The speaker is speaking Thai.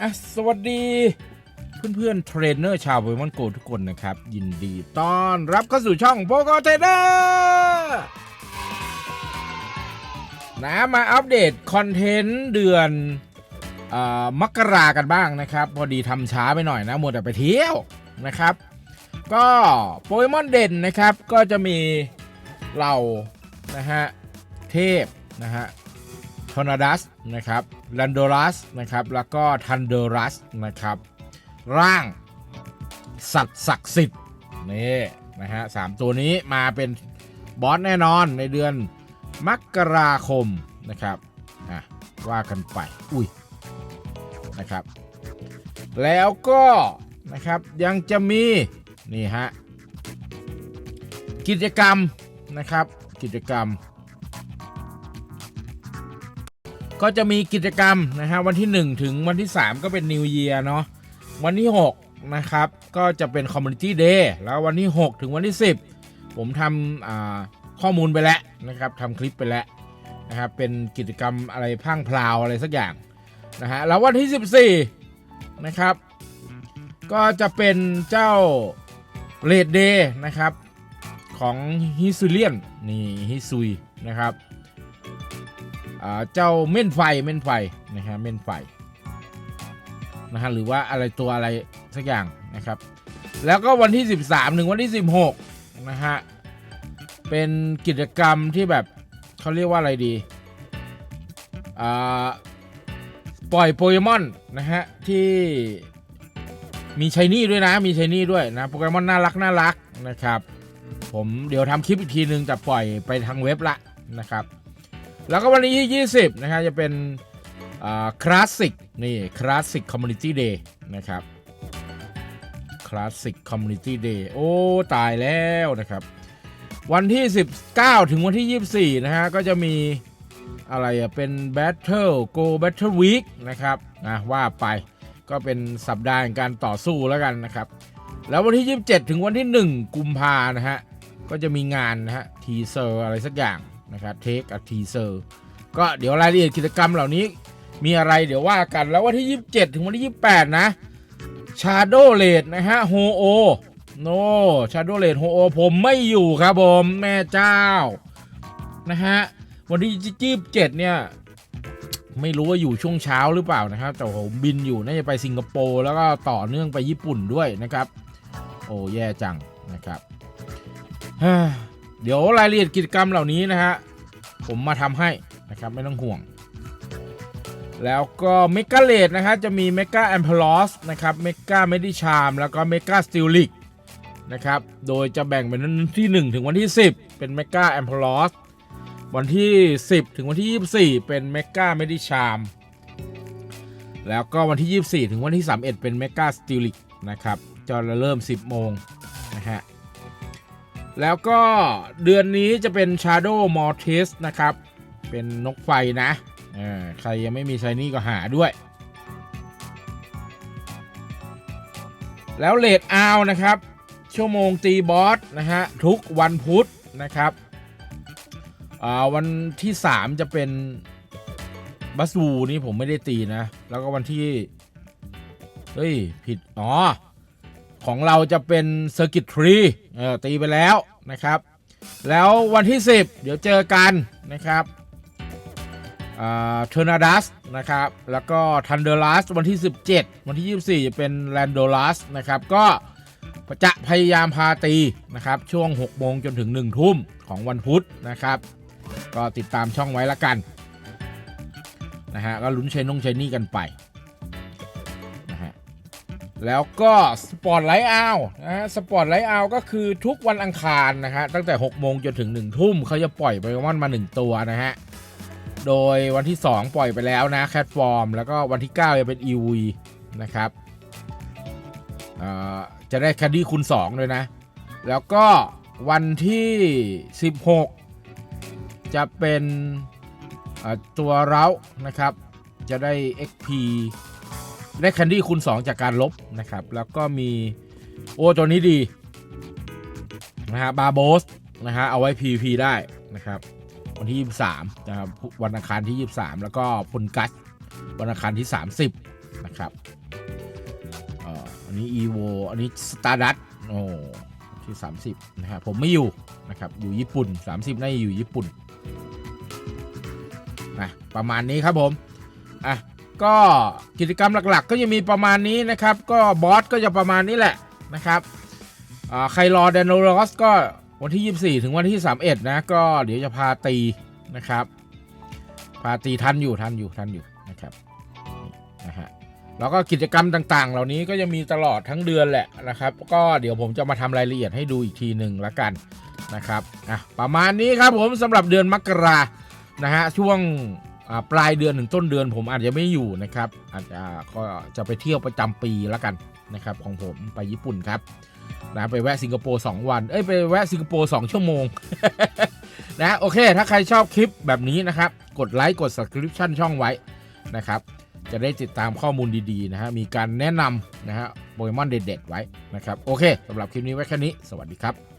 อะสวัสดีเพื่อนๆเทรนเนอร์ชาวโปเกมอนโกทุกคนนะครับ ยินดีต้อนรับเข้าสู่ช่องโปโกเทรนเนอร์นะมาอัปเดตคอนเทนต์เดือนอมกรากันบ้างนะครับ พอดีทำช้าไปหน่อยนะ มัวแต่ไปเที่ยวนะครับ ก็โปเกมอนเด่นนะครับ ก็จะมีเหล่านะฮะเทพนะฮะทอร์นาดัสนะครับ ลันโดรัสนะครับแล้วก็ทันเดอรัสนะครับร่างสัตว์ศักดิ์สิทธิ์นี่นะฮะสามตัวนี้มาเป็นบอสแน่นอนในเดือนมกราคมนะครับอะว่ากันไปอุ้ยนะครับ แล้วก็นะครับยังจะมีนี่ฮะกิจกรรมนะครับกิจกรรม ก็จะมีกิจกรรมนะฮะวันที่ 1 ถึงวันที่ 3 ก็เป็น New Year เนาะวันที่ 6 นะครับ ก็จะเป็น Community Day แล้ววันที่ 6 ถึงวันที่ 10 ผมทำข้อมูลไปแล้วนะครับทำคลิปไปแล้วนะครับเป็นกิจกรรมอะไรพังพราวอะไรสักอย่างนะฮะแล้ววันที่ 14 นะครับ ก็จะเป็นเจ้าเลดเดย์นะครับของฮิซูเลียนนี่ฮิซุยนะครับ เจ้าเม่นไฟเม่นไฟนะฮะเม่นไฟนะฮะหรือว่าอะไรตัวอะไรสักอย่างนะครับ แล้วก็วันที่ 13ถึงวันที่ 16นะฮะเป็นกิจกรรมที่แบบเขาเรียกว่าอะไรดีปล่อยโปเกมอนนะฮะที่มีชายนี่ด้วยนะ มีชายนี่ด้วยนะโปเกมอนน่ารักน่ารักนะครับ ผมเดี๋ยวทำคลิปอีกทีนึงแต่ปล่อยไปทางเว็บละนะครับ แล้วก็วันนี้ที่ 20 นะฮะจะเป็นคลาสสิกนี่คลาสสิกคอมมูนิตี้เดย์นะครับคลาสสิกคอมมูนิตี้เดย์โอ้ ตายแล้วนะครับ วันที่ 19 ถึงวันที่ 24 นะฮะ ก็จะมีอะไรอะเป็น Battle Go Battle Week นะครับนะว่าไปก็เป็นสัปดาห์แห่งการต่อสู้แล้วกันนะครับ แล้ววันที่ 27 ถึงวันที่ 1 กุมภานะฮะ ก็จะมีงานนะฮะ ทีเซอร์อะไรสักอย่าง นะครับเทคอะทีเซอร์ก็เดี๋ยวรายละเอียดกิจกรรมเหล่านี้มีอะไรเดี๋ยวว่ากันแล้ววันที่ 27 ถึงวันที่ 28 นะชาโดเลดนะฮะโฮโอโนชาโดเลดโฮโอผมไม่อยู่ครับผมแม่เจ้านะฮะวันที่27เนี่ยไม่รู้ว่าอยู่ช่วงเช้าหรือเปล่านะครับ แต่ผมบินอยู่น่าจะไปสิงคโปร์แล้วก็ต่อเนื่องไปญี่ปุ่นด้วยนะครับ โอ้แย่จังนะครับ เดี๋ยวรายละเอียดกิจกรรมเหล่านี้นะฮะ ผมมาทำให้นะครับไม่ต้องห่วง แล้วก็เมกาเลดนะฮะจะมีเมกาแอมพลอสนะครับเมกาเมดิชามแล้วก็เมกาสติลิกนะครับ โดยจะแบ่งเป็นวันที่ 1 ถึงวันที่ 10 เป็นเมกาแอมพลอสวันที่ 10 ถึงวันที่ 24 เป็นเมกาเมดิชามแล้วก็วันที่ 24 ถึงวันที่ 31 เป็นเมกาสติลิกนะครับจะเริ่ม 10 โมงนะฮะ แล้วก็เดือนนี้จะเป็น Shadow Mortis นะครับ เป็นนกไฟนะอ่าใครยังไม่มีไซนี่ก็หาด้วย แล้วเลดอาวนะครับ ชั่วโมงตีบอสนะฮะ ทุกวันพุธนะครับอ่าวันที่ 3 จะเป็นบัสูนี่ผมไม่ได้ตีนะ แล้วก็วันที่ เฮ้ย ผิด อ๋อ ของเราจะเป็นเซอร์กิตทรี เออตีไปแล้วนะครับ แล้ววันที่ 10 เดี๋ยวเจอกันนะครับเทอร์นาดัสนะครับ แล้วก็ทันเดอร์ลัสวันที่ 17 วันที่ 24 จะเป็นแลนโดลัสนะครับ ก็จะพยายามพาตีนะครับ ช่วง 6 โมงจนถึง 1 ทุ่มของวันพุธนะครับ ก็ติดตามช่องไว้ละกันนะฮะก็ลุ้นใช้นงใช้นี่กันไป แล้วก็สปอร์ตไลท์เอานะฮะสปอร์ตไลท์เอาก็คือทุกวันอังคารนะฮะตั้งแต่ 6 โมงจนถึง 1 ทุ่มเขาจะปล่อยโปเกมอนมา 1 ตัวนะฮะ โดยวันที่ 2 ปล่อยไปแล้วนะแคทฟอร์มแล้วก็วันที่ 9 จะเป็น e v นะครับจะได้แคดดี้คูณ2ด้วยนะ แล้วก็วันที่ 16 จะเป็นตัวเร้านะครับ จะได้ XP ได้แคนดี้คูณ2 จากการลบนะครับ แล้วก็มี โอ้ตัวนี้ดี นะฮะบาโบสนะฮะเอาไว้ PVP ได้นะครับ วันที่ 23 นะครับ วันอังคารที่ 23 แล้วก็พลกัสวันอังคารที่ 30 นะครับอันนี้ evo อันนี้ stardust โอ้ที่ 30 นะฮะผมไม่อยู่นะครับอยู่ญี่ปุ่น 30 น่าจะอยู่ญี่ปุ่นนะประมาณนี้ครับผมอะ ก็กิจกรรมหลักๆ ก็จะมีประมาณนี้นะครับ ก็บอสก็จะประมาณนี้แหละนะครับอ่าใครรอเดนโนรอสก็วันที่ 24 ถึงวันที่ 31 นะ ก็เดี๋ยวจะพาตีนะครับ พาตีทันอยู่ทันอยู่ทันอยู่นะครับนะฮะแล้วก็กิจกรรมต่างๆ เหล่านี้ก็จะมีตลอดทั้งเดือนแหละนะครับ ก็เดี๋ยวผมจะมาทำรายละเอียดให้ดูอีกทีหนึ่งละกันนะครับอะประมาณนี้ครับผมสำหรับเดือนมกรานะฮะช่วง ปลายเดือนถึงต้นเดือนผมอาจจะไม่อยู่นะครับอาจจะก็จะไปเที่ยวประจำปีและกันนะครับของผมไปญี่ปุ่นครับนะไปแวะสิงคโปร์2วันเอ้ยไปแวะสิงคโปร์2ชั่วโมงนะโอเค ถ้าใครชอบคลิปแบบนี้นะครับ กดไลค์กด subscription ช่องไว้นะครับจะได้ติดตามข้อมูลดีๆนะฮะมีการแนะนำนะฮะโปเกมอนเด็ดๆไว้นะครับโอเคสำหรับคลิปนี้ไว้แค่นี้ สวัสดีครับ